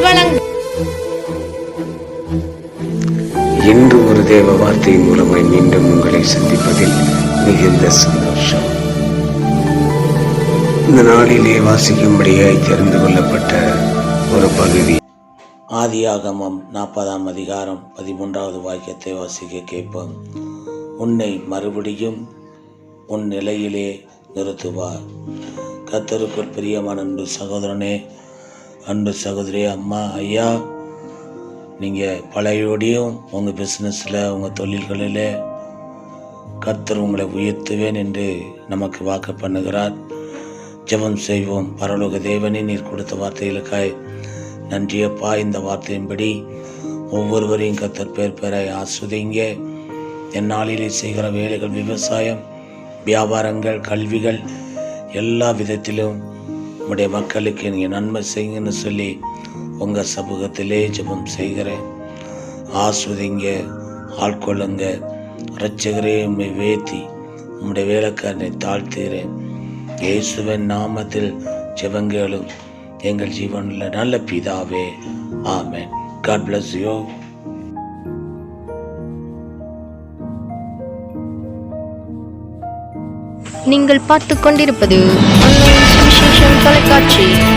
வழங்கும் இன்று ஒரு தேவ வார்த்தை மூலமாய் மீண்டும் உங்களை சந்திப்பதில் மிகுந்த சந்தோஷம். இந்த நாளிலே வாசிக்கும்படியாய் தெரிந்து கொள்ளப்பட்ட ஒரு பகுதி. ஆதியாகமம் நாற்பதாம் அதிகாரம் பதிமூன்றாவது வாக்கியத்தை வாசிக்க கேட்போம். உன்னை மறுபடியும் உன் நிலையிலே நிறுத்துவார். கத்தருக்குள் பிரியமான சகோதரனே அன்பு சகோதரி அம்மா ஐயா நீங்கள் பழையோடையும் உங்கள் பிஸ்னஸில் உங்கள் தொழில்களில் கத்தர் உங்களை உயர்த்துவேன் என்று நமக்கு வாக்கு பண்ணுகிறார். ஜெபம் செய்வோம். பரலோக தேவனே நீர் கொடுத்த வார்த்தைகளுக்காய் நன்றியப்பா இந்த வார்த்தையின்படி ஒவ்வொருவரையும் கத்தர் பேர் பெற ஆஸ்வதிங்க. எந்நாளிலே செய்கிற வேலைகள் விவசாயம் வியாபாரங்கள் கல்விகள் எல்லா விதத்திலும் உங்களுடைய மக்களுக்கு நீங்கள் நன்மை செய்யுங்கன்னு சொல்லி உங்கள் சமூகத்திலே ஜெபம் செய்கிறேன். ஆஸ்வதிங்க ஆட்கொள்ளுங்க ரட்சகரே உண்மை வேத்தி உம்முடைய வேலைக்காரனை தாழ்த்துகிறேன். இயேசுவின் நாமத்தில் ஜபங்களும் எங்கள் ஜீவனில் நல்ல பிதாவே ஆமேன். காட் பிளஸ் யூ நீங்கள் பார்த்து கொண்டிருப்பது Association Calcutta.